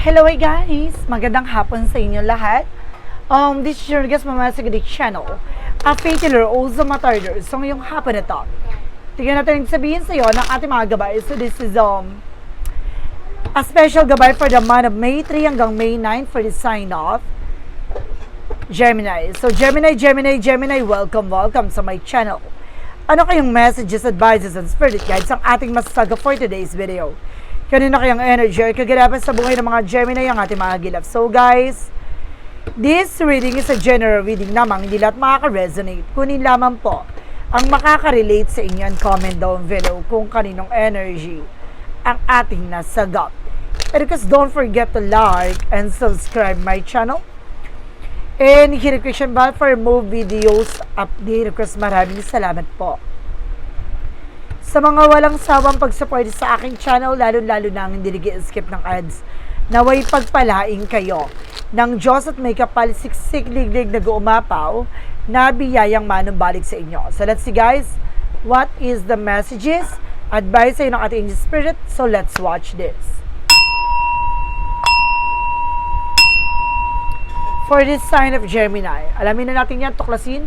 Hello guys! Magandang hapon sa inyo lahat. Um, this is your guest Mama Sagadi channel. A fatiller also matarder. So ngayong hapon na to, tingnan natin yung sabihin sa iyo ng ating mga gabay. So this is um, a special gabay for the month of May 3 hanggang May 9 for the sign off. Gemini. So Gemini, Gemini, Gemini, welcome, welcome sa my channel. Ano kayong messages, advices, and spirit guides ang ating masasaga for today's video? Kanina kayang energy or kaganapan sa buhay ng mga Gemini ang ating mga gilap. So guys, this reading is a general reading lamang, hindi lahat makaka-resonate. Kunin lamang po ang makaka-relate sa inyo and comment down below kung kaninong energy ang ating nasagap. And because don't forget to like and subscribe my channel. And hit the question bell for more videos update. Of course, maraming salamat po. Sa mga walang sawang pag-support sa aking channel, lalo-lalo na ang hindi skip ng ads, naway pagpalaing kayo ng Diyos at may kapalisiksik liglig na guumapaw na biyayang manumbalik sa inyo. So let's see guys, what is the messages? Advice sa ng ating spirit. So let's watch this. For this sign of Gemini, alamin na natin yan, tuklasin.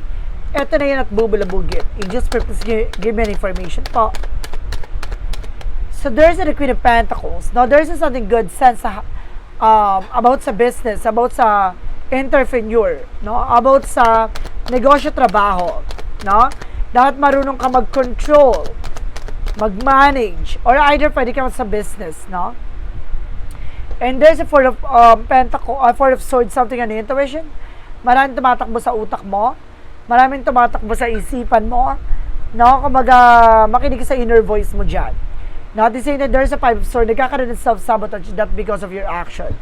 Ito na yan at bubulabugin. You just purpose give, give me an information po. So there's a Queen of Pentacles. Now there's something good sense sa, um, about sa business, about sa entrepreneur, no? About sa negosyo trabaho, no? Dapat marunong ka mag-control, mag-manage, or either pwede ka sa business, no? And there's a Four of um, Pentacle, uh, Four of Swords, something ano, intuition. Maraming tumatakbo sa utak mo. Maraming tumatakbo sa isipan mo. No? Kumaga, makinig sa inner voice mo dyan. No? At the same time, there's a Five Swords. Nagkakaroon ng self-sabotage that because of your action.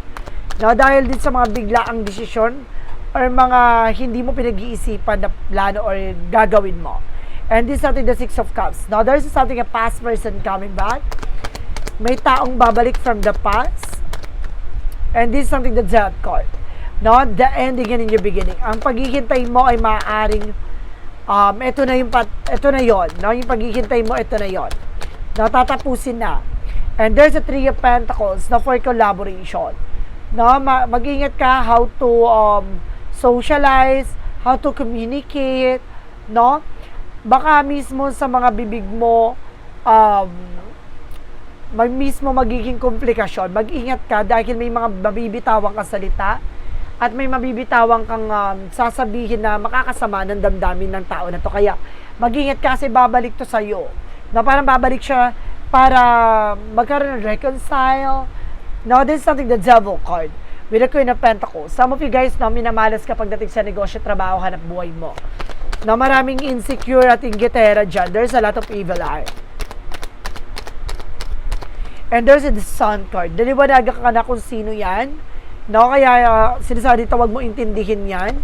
No? Dahil din sa mga biglaang desisyon or mga hindi mo pinag-iisipan na plano or gagawin mo. And this is something the Six of Cups. Now, there's something a past person coming back. May taong babalik from the past. And this is something the death card. No, the ending and in your beginning. Ang paghihintay mo ay maaaring um, ito na yung pat, ito na yon, no? Yung paghihintay mo, ito na yon. No, tatapusin na. And there's a three of pentacles na for collaboration. No, ma- mag-ingat ka how to um, socialize, how to communicate, no? Baka mismo sa mga bibig mo um, mag mismo magiging komplikasyon. Mag-ingat ka dahil may mga mabibitawang ka salita at may mabibitawang kang um, sasabihin na makakasama ng damdamin ng tao na to. Kaya mag-ingat ka kasi babalik to sa'yo. Na parang babalik siya para magkaroon ng reconcile. Now, this is something the devil card with the Queen of Pentacles. Some of you guys, no, minamalas ka pagdating sa negosyo, trabaho, hanap buhay mo. Na maraming insecure at inggitera dyan. There's a lot of evil eye. And there's a sun card. Daliwanagan ka na kung sino yan. No, kaya uh, sinasabi dito, wag mo intindihin yan.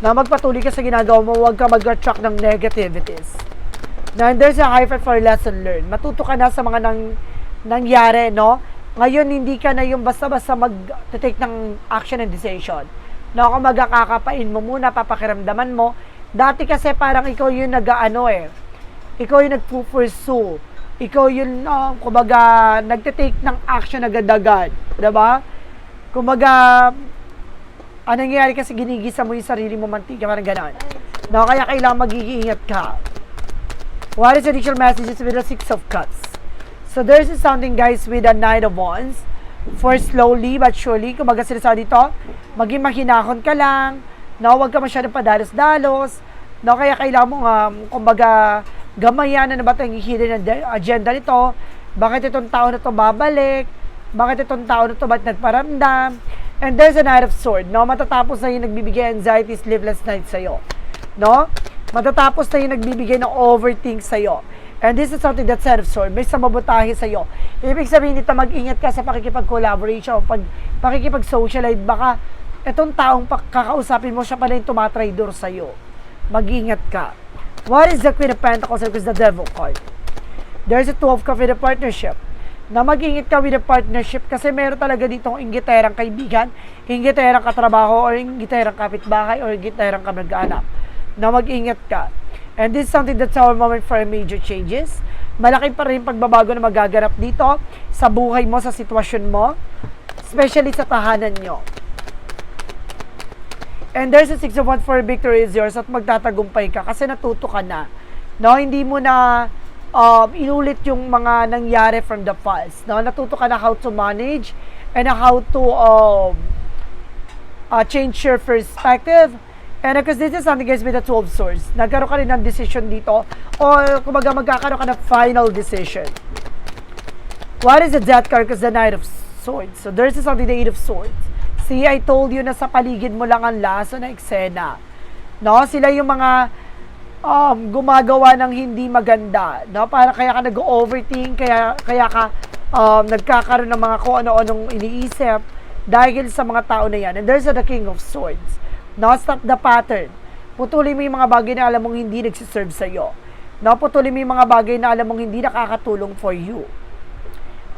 Na magpatuloy ka sa ginagawa mo, wag ka mag-attract ng negativities. Na there's a hyphen for lesson learned. Matuto ka na sa mga nang, nangyari, no? Ngayon, hindi ka na yung basta-basta mag-take ng action and decision. No, kung magkakakapain mo muna, papakiramdaman mo. Dati kasi parang ikaw yung nag-ano eh. Ikaw yung nagpo-pursue ikaw yun, uh, kumbaga, nagte-take ng action agad-agad. Diba? Kumbaga, ano nangyayari kasi ginigisa mo yung sarili mo mantika, parang gano'n. No, kaya kailangan mag-iingat ka. What is additional messages with the Six of Cups? So there's something guys with the Nine of Wands. For slowly but surely, kumbaga sinasabi dito, maging mahinahon ka lang, no, huwag ka masyadong padalos-dalos, no, kaya kailangan mo, um, kumbaga, gamayan na ba itong hidden agenda nito? Bakit itong tao na to babalik? Bakit itong tao na to ba't nagparamdam? And there's a Knight of Sword, no? Matatapos na yung nagbibigay anxiety, sleepless night sa'yo. No? Matatapos na yung nagbibigay ng overthink sa'yo. And this is something that's Knight of Sword. May samabutahe sa'yo. Ibig sabihin nito, mag-ingat ka sa pakikipag-collaboration, pag, pakikipag-socialite. Baka itong taong kakausapin mo, siya pala yung tumatraidor sa'yo. Mag-ingat ka. What is the Queen of Pentacles and the Devil card? There's a Two of Cups with a partnership. Na mag-ingit ka with a partnership kasi meron talaga ditong inggiterang kaibigan, inggiterang katrabaho, or inggiterang kapitbahay, or inggiterang kamag-anak. Na mag-ingat ka. And this is something that's our moment for major changes. Malaki pa rin pagbabago na magaganap dito sa buhay mo, sa sitwasyon mo. Especially sa tahanan nyo. And there's a six of wands for victory is yours at magtatagumpay ka kasi natuto ka na. No, hindi mo na um, inulit yung mga nangyari from the past. No, natuto ka na how to manage and how to um, uh, change your perspective. And because this is something guys with the two of swords, nagkaroon ka rin ng decision dito or kumbaga magkakaroon ka ng final decision. What is the death card? Because the knight of swords. So there's something the eight of swords. See, I told you na sa paligid mo lang ang laso na eksena. No, sila yung mga um, gumagawa ng hindi maganda. No, para kaya ka nag-overthink, kaya kaya ka um, nagkakaroon ng mga kung ano-anong iniisip dahil sa mga tao na yan. And there's the king of swords. No, stop the pattern. Putulin mo yung mga bagay na alam mong hindi nagsiserve sa'yo. No, putulin mo yung mga bagay na alam mong hindi nakakatulong for you.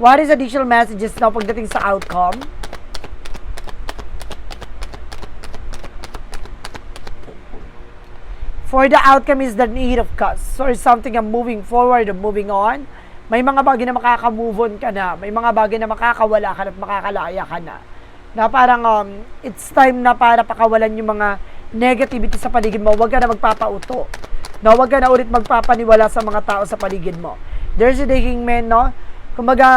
What is additional messages na pagdating sa outcome? For the outcome is the need of cuts or something I'm moving forward or moving on. May mga bagay na makaka-move on ka na. May mga bagay na makakawala ka na at makakalaya ka na. Na parang um, it's time na para pakawalan yung mga negativity sa paligid mo. Huwag ka na magpapauto. No, huwag ka na ulit magpapaniwala sa mga tao sa paligid mo. There's a digging man, no? Kumbaga,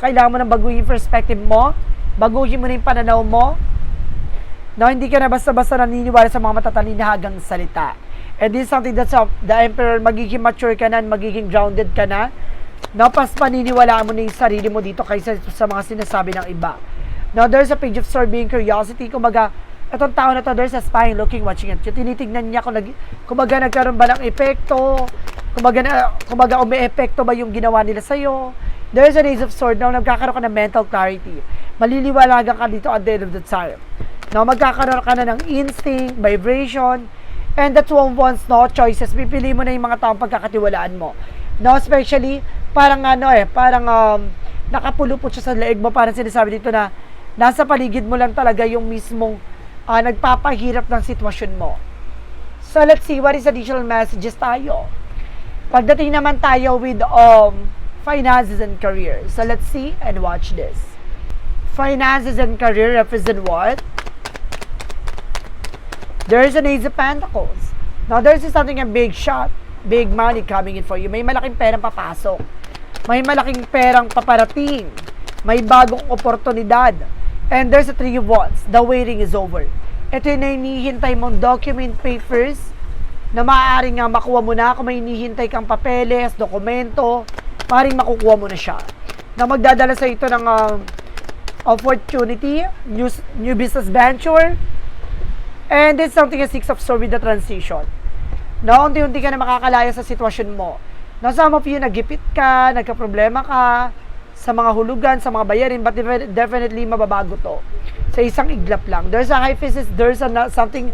kailangan mo nang baguhin perspective mo. Baguhin mo na yung pananaw mo. No, hindi ka na basta-basta naniniwala sa mga matatalinhagang salita. And this is something that's uh, the emperor, magiging mature ka na, magiging grounded ka na. No, pas paniniwalaan mo na yung sarili mo dito kaysa sa mga sinasabi ng iba. Now, there's a page of sword being curiosity. Kumbaga, itong tao na to, there's a spying, looking, watching it. Tinitignan niya kung nag, kumbaga nagkaroon ba ng epekto, kumbaga, na, kumbaga umi-epekto ba yung ginawa nila sa'yo. There's an ace of sword now, nagkakaroon ka ng mental clarity. Maliliwalagan ka dito at the end of the time. Now, magkakaroon ka na ng instinct, vibration, and that's one wants no choices. Pipili mo na yung mga taong pagkakatiwalaan mo. No, especially, parang ano eh, parang um, nakapulupot siya sa leeg mo. Parang sinasabi dito na nasa paligid mo lang talaga yung mismong uh, nagpapahirap ng sitwasyon mo. So, let's see what is additional messages tayo. Pagdating naman tayo with um, finances and career. So, let's see and watch this. Finances and career represent what? There's an Ace of Pentacles. Now, there's something a big shot, big money coming in for you. May malaking perang papasok. May malaking perang paparating. May bagong oportunidad. And there's a Three of Wands. The waiting is over. Ito yung hinihintay mong document papers na maaari nga makuha mo na kung may hinihintay kang papeles, dokumento, maaaring makukuha mo na siya. Na magdadala sa ito ng uh, opportunity, new, new business venture, And it's something a six of swords with the transition. No, unti-unti ka na makakalaya sa sitwasyon mo. No, some of you, nagipit ka, nagka-problema ka, sa mga hulugan, sa mga bayarin, but definitely mababago to. Sa isang iglap lang. There's a high physis, there's a, something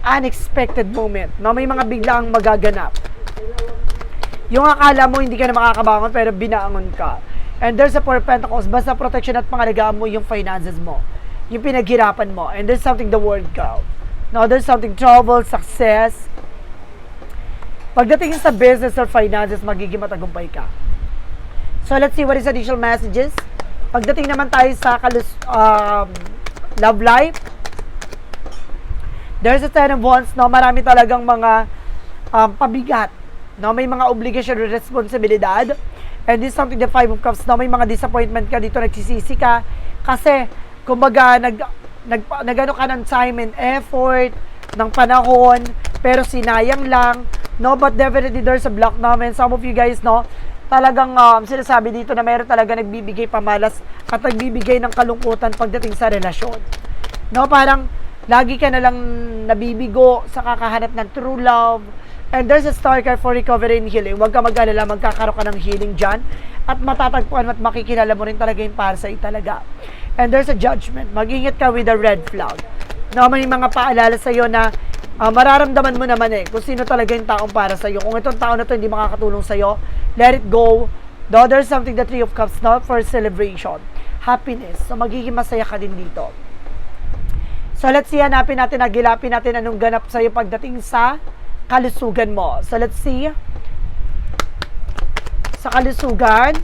unexpected moment. No, may mga biglang magaganap. Yung akala mo hindi ka na makakabangon pero binaangon ka. And there's a four pentacles, basta protection at pangalagaan mo yung finances mo. Yung pinaghirapan mo. And there's something the world cloud. Now, there's something trouble, success. Pagdating sa business or finances, magiging matagumpay ka. So, let's see what is additional messages. Pagdating naman tayo sa kalus, um, love life, there's a ten of wands, no? Marami talagang mga um, pabigat. No? May mga obligation responsibilidad. And this is something the five of cups, no? May mga disappointment ka dito, nagsisisi ka. Kasi, kumbaga, nag, nag, nagano ka ng time and effort, ng panahon, pero sinayang lang, no? But definitely there's a block namin. Some of you guys, no? Talagang um, sinasabi dito na meron talaga nagbibigay pamalas at nagbibigay ng kalungkutan pagdating sa relasyon. No? Parang lagi ka na lang nabibigo sa kakahanap ng true love. And there's a star card for recovery and healing. Huwag ka mag-alala, magkakaroon ka ng healing dyan. At matatagpuan at makikilala mo rin talaga yung para sa talaga and there's a judgment. Mag-ingat ka with a red flag. Na may mga paalala sa iyo na uh, mararamdaman mo naman eh kung sino talaga yung taong para sa iyo. Kung itong tao na to hindi makakatulong sa iyo, let it go. Though there's something the Three of Cups not for celebration. Happiness. So magiging masaya ka din dito. So let's see, hanapin natin, agilapin natin anong ganap sa iyo pagdating sa kalusugan mo. So let's see. Sa kalusugan,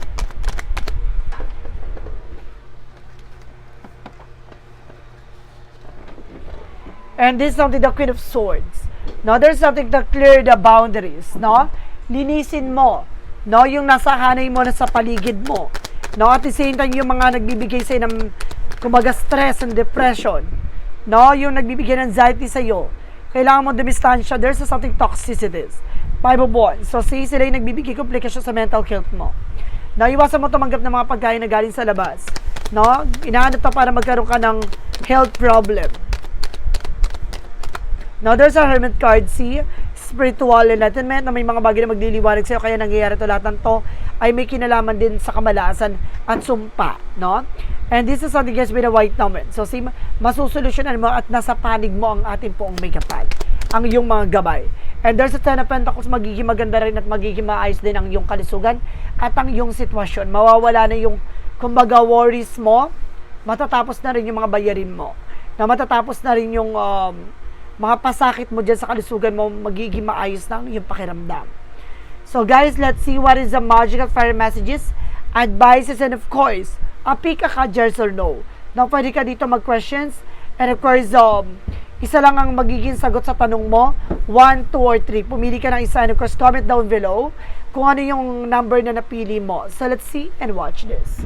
And this is something the Queen of Swords. No, there's something to clear the boundaries, no? Linisin mo, no, yung nasa hanay mo na sa paligid mo. No, at the same time, yung mga nagbibigay sa'yo ng, kumbaga, stress and depression. No, yung nagbibigay ng anxiety sa'yo. Kailangan mo dumistansya. There's something toxicities. Five of Wands. So, see, sila yung nagbibigay komplikasyon sa mental health mo. No, iwasan mo tumanggap ng mga pagkain na galing sa labas. No, inahanap to para magkaroon ka ng health problem. Now, there's a hermit card, see? Spiritual enlightenment na may mga bagay na magliliwanag sa'yo kaya nangyayari to lahat ng to ay may kinalaman din sa kamalasan at sumpa, no? And this is something guys with a white number. So, see, masusolusyonan mo at nasa panig mo ang ating poong may kapal. Ang iyong mga gabay. And there's a ten of pentacles, magiging maganda rin at magiging maayos din ang iyong kalisugan at ang iyong sitwasyon. Mawawala na yung, kumbaga, worries mo, matatapos na rin yung mga bayarin mo. Na matatapos na rin yung um, mga pasakit mo dyan sa kalusugan mo, magiging maayos na iyong pakiramdam. So guys, let's see what is the magical fire messages, advices, and of course, a pick a ka, yes or no. Now, pwede ka dito mag-questions, and of course, um, isa lang ang magiging sagot sa tanong mo, 1, 2, or 3. Pumili ka ng isa, and of course, comment down below kung ano yung number na napili mo. So, let's see and watch this.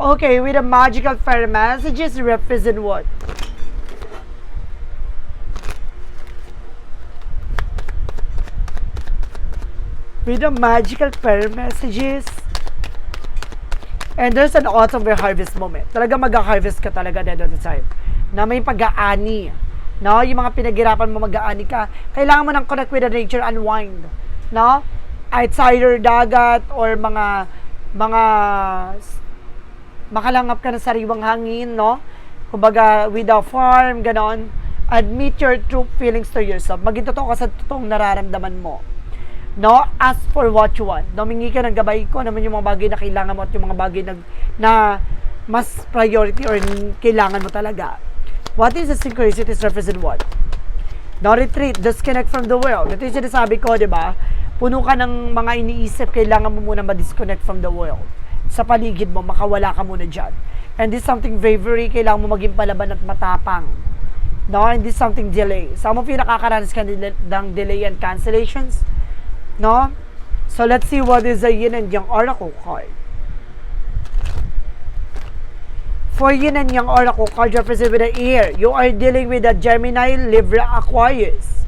Okay, with the magical fire messages, represent what? With the magical fire messages. And there's an autumn where harvest moment. Talaga mag-harvest ka talaga dead on the time. Na may pag-aani. No? Yung mga pinaghirapan mo mag-aani ka. Kailangan mo ng connect with the nature, unwind. No? Either dagat or mga mga makalangap ka ng sariwang hangin, no? Kumbaga, with a farm, ganon. Admit your true feelings to yourself. Maging totoo ka sa totoong nararamdaman mo no? Ask for what you want. Domingi ka ng gabay ko naman yung mga bagay na kailangan mo at yung mga bagay na, na mas priority or kailangan mo talaga. What is the synchronicities represent what? No retreat, disconnect from the world. Ito yung sinasabi ko, di ba? Puno ka ng mga iniisip, kailangan mo muna ma-disconnect from the world. Sa paligid mo, makawala ka muna dyan. And this something bravery, kailangan mo maging palaban at matapang. No, and this something delay. Some of you nakakaranas ka ng delay and cancellations No? So let's see what is the yin and yang oracle card. For yin and yang oracle card represented with the air, you are dealing with a Gemini, Libra, Aquarius.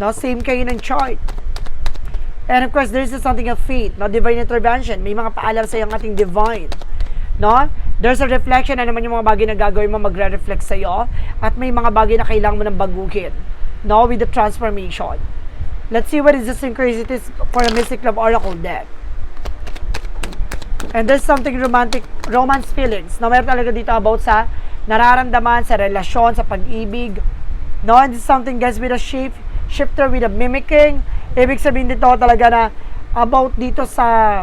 No, same kayo ng chart. And of course, there's something of fate, no? divine intervention. May mga paalam sa iyong ating divine. No? There's a reflection, ano naman yung mga bagay na gagawin mo magre-reflect sa iyo. At may mga bagay na kailangan mo nang baguhin. No? With the transformation. Let's see what is the synchronicities for a Mystic Love Oracle deck. And there's something romantic, romance feelings. No, meron talaga dito about sa nararamdaman, sa relasyon, sa pag-ibig. No, and this is something guys with a shape, shifter with a mimicking. Ibig sabihin dito talaga na about dito sa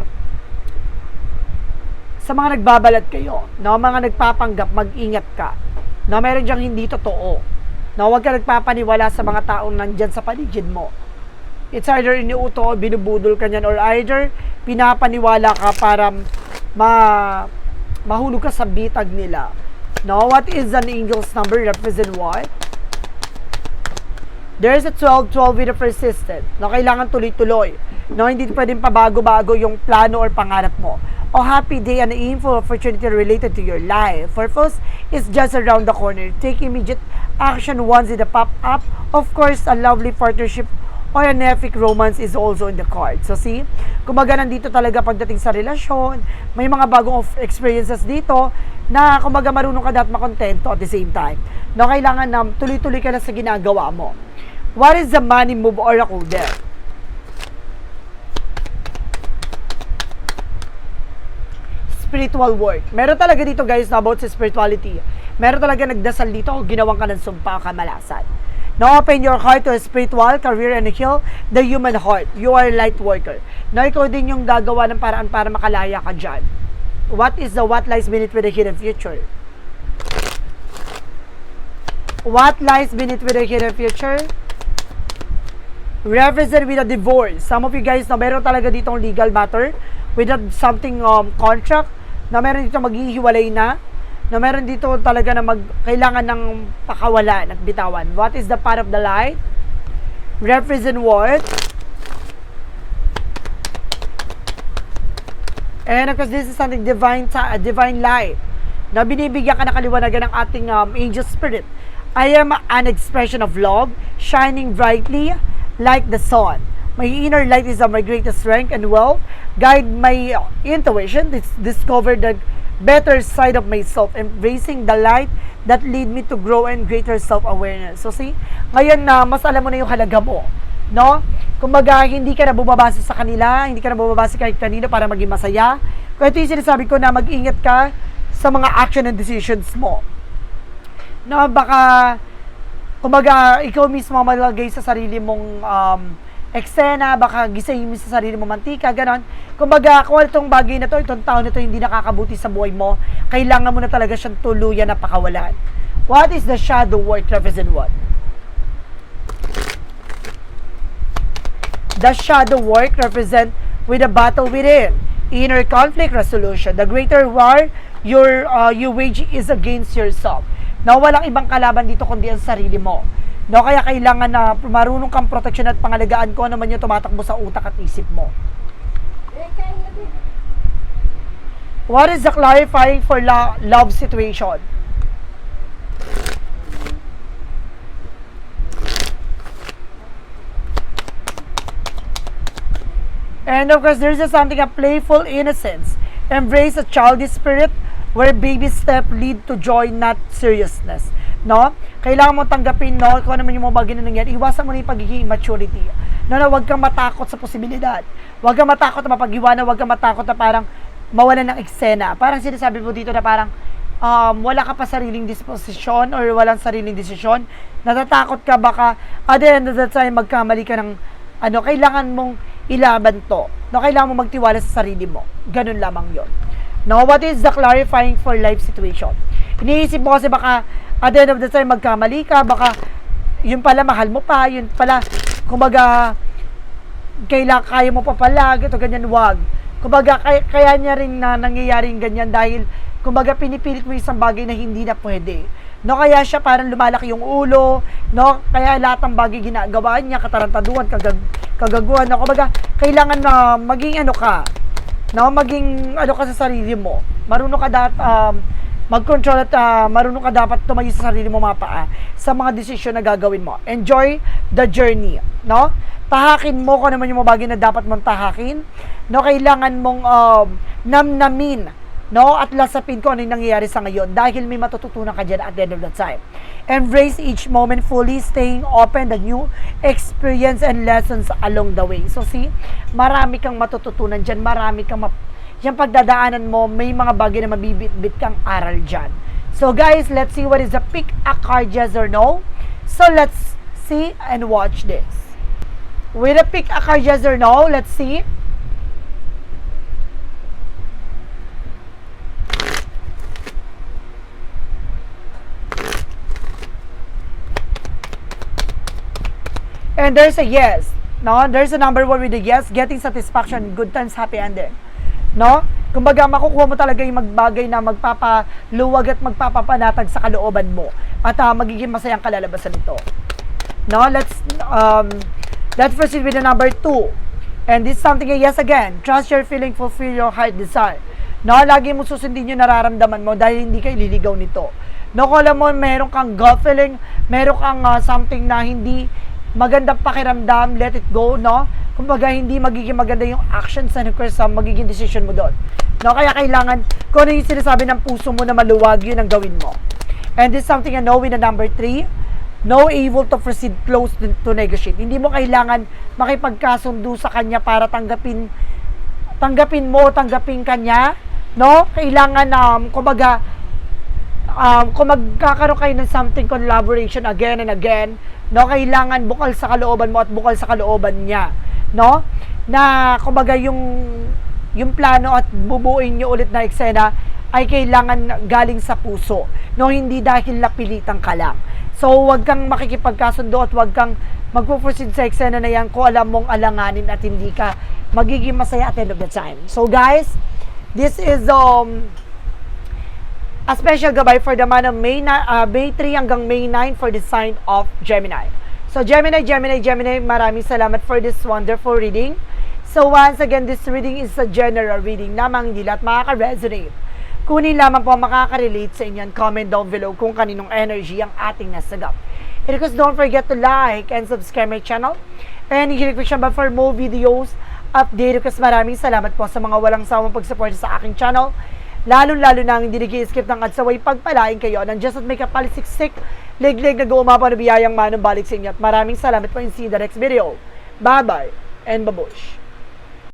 sa mga nagbabalat kayo, no, mga nagpapanggap, mag-ingat ka. No, meron diyang hindi totoo. No, huwag ka nagpapaniwala sa mga taong nandyan sa paligid mo It's either iniuto binubudol ka niyan or either pinapaniwala ka para ma mahulog ka sa bitag nila. Now, what is an angel's number? Represent what? There's a 12-12 with a persistent na kailangan tuloy-tuloy. No, hindi pwedeng pabago-bago yung plano or pangarap mo. O happy day and info opportunity related to your life. Purpose is just around the corner. Take immediate action once it pop up. Of course, a lovely partnership or an epic romance is also in the card. So see, kumbaga nandito talaga pagdating sa relasyon, may mga bagong experiences dito na kumbaga marunong ka dapat makontento at the same time. No, kailangan na tuloy-tuloy ka na sa ginagawa mo. What is the money move oracle there? Spiritual work. Meron talaga dito guys na about sa spirituality. Meron talaga nagdasal dito, ginawang ka ng sumpa kamalasan. Now open your heart to a spiritual, career, and heal the human heart. You are a light worker. Now ikaw din yung gagawa ng paraan para makalaya ka dyan. What is the what lies beneath with the hidden future? What lies beneath with the hidden future? Represent with a divorce. Some of you guys na meron talaga ditong legal matter with a, something um, contract na meron dito maghihiwalay na No, meron dito talaga na mag, kailangan ng pakawalan at bitawan. What is the path of the light? Represent what? And of course, this is something divine, ta- divine light na binibigyan ka ng kaliwanagan ng ating um, angel spirit. I am an expression of love, shining brightly like the sun. My inner light is my greatest strength and will guide my intuition, dis- discover the better side of myself, embracing the light that lead me to grow and greater self-awareness. So see, ngayon na mas alam mo na yung halaga mo, no? Kumbaga, hindi ka na bumabasa sa kanila, hindi ka na bumabasa kahit kanino para maging masaya. Kaya ito yung sinasabi ko na mag-ingat ka sa mga action and decisions mo. No, baka, kumbaga, ikaw mismo malagay sa sarili mong um, eksena, baka gisayin mo sa sarili mo mantika, ganon. Kumbaga, kung itong bagay na to, itong tao na to hindi nakakabuti sa buhay mo, kailangan mo na talaga siyang tuluyan na pakawalan. What is the shadow work represent what? The shadow work represent with a battle within, inner conflict resolution. The greater war your uh, you wage is against yourself. Na walang ibang kalaban dito kundi ang sarili mo. No, kaya kailangan na marunong kang proteksyon at pangalagaan ko ano man yung tumatakbo sa utak at isip mo. What is the clarifying for lo- love situation? And of course, there's just something a playful innocence. Embrace a childish spirit where baby step lead to joy, not seriousness. No? Kailangan mo tanggapin, no? Kung ano man yung mga bagay na nangyari, iwasan mo na yung pagiging immaturity. No, na huwag kang matakot sa posibilidad. Huwag kang matakot na mapag-iwanan, huwag kang matakot na parang mawalan ng eksena. Parang sinasabi mo dito na parang um, wala ka pa sariling disposisyon or walang sariling desisyon. Natatakot ka baka at the end of the time magkamali ka ng ano, kailangan mong ilaban to. No, kailangan mo magtiwala sa sarili mo. Ganun lamang yon. No, what is the clarifying for life situation? Iniisip mo kasi baka at the end of the time magkamali ka, baka yun pala mahal mo pa, yun pala kumbaga kailangan kaya mo pa pala, ito ganyan, wag. Kumbaga, kaya, kaya niya rin na nangyayaring ganyan dahil, kumbaga, pinipilit mo isang bagay na hindi na pwede. No, kaya siya parang lumalaki yung ulo, no, kaya lahat ng bagay ginagawa niya, katarantaduhan, kagag, kagaguhan, no, kumbaga, kailangan na maging ano ka, no, maging ano ka sa sarili mo. Marunong ka dapat, um, mag-control at uh, marunong ka dapat tumayo sa sarili mo mga paa sa mga desisyon na gagawin mo. Enjoy the journey, no? Tahakin mo kung ano man yung mga bagay na dapat mong tahakin. No, kailangan mong um, namnamin, no? At lasapin ko ano yung nangyayari sa ngayon dahil may matututunan ka dyan at the end of the time. Embrace each moment fully, staying open the new experience and lessons along the way. So see, marami kang matututunan dyan, marami kang map- yung pagdadaanan mo, may mga bagay na mabibit-bit kang aral dyan. So guys, let's see what is the pick a card yes or no. So let's see and watch this. With a pick a card yes or no, let's see. And there's a yes. No, there's a number one with a yes, getting satisfaction, good times, happy ending. No? Kumbaga, makukuha mo talaga yung magbagay na magpapaluwag at magpapapanatag sa kalooban mo. At uh, magiging masayang kalalabasan nito. No? Let's, um, let's proceed with the number two. And this is something, yes again. Trust your feeling, fulfill your heart desire. No? Lagi mo susundin yung nararamdaman mo dahil hindi ka ililigaw nito. No? Kung alam mo, meron kang gut feeling, meron kang uh, something na hindi magandang pakiramdam, let it go, no? Kumbaga, hindi magiging maganda yung actions and of course, uh, magiging decision mo doon. No? Kaya kailangan, kung ano yung sinasabi ng puso mo na maluwag, yun ang gawin mo. And this is something I know with the number three, no able to proceed close to, to negotiate. Hindi mo kailangan makipagkasundo sa kanya para tanggapin tanggapin mo, tanggapin kanya, no? Kailangan um, kumbaga um, kung magkakaroon kayo ng something collaboration again and again, no, kailangan bukal sa kalooban mo at bukal sa kalooban niya, no? Na kumbaga yung yung plano at bubuuin niyo ulit na eksena ay kailangan galing sa puso, no? Hindi dahil napilitan ka lang. So, wag kang makikipagkasundo at wag kang magpo-proceed sa eksena na yan kung alam mong alanganin at hindi ka magiging masaya at end of the time. So, guys, this is um A special gabay for the month of May, na, ah, May 3 hanggang May 9 for the sign of Gemini. So Gemini, Gemini, Gemini, maraming salamat for this wonderful reading. So once again, this reading is a general reading lamang hindi lahat makaka-resonate. Kunin lamang po makaka-relate sa inyo and comment down below kung kaninong energy ang ating nasagap. And of don't forget to like and subscribe my channel. And i-click siya ba for more videos, update. Kasi maraming salamat po sa mga walang sawang pag-support sa aking channel. Lalo-lalo na ang hindi nag-skip ng adsaway pagpalain kayo ng just at may kapalisiksik, leg-leg na guumapa na biyayang manong balik sa inyo. At maraming salamat po and see in the next video. Bye-bye and babush.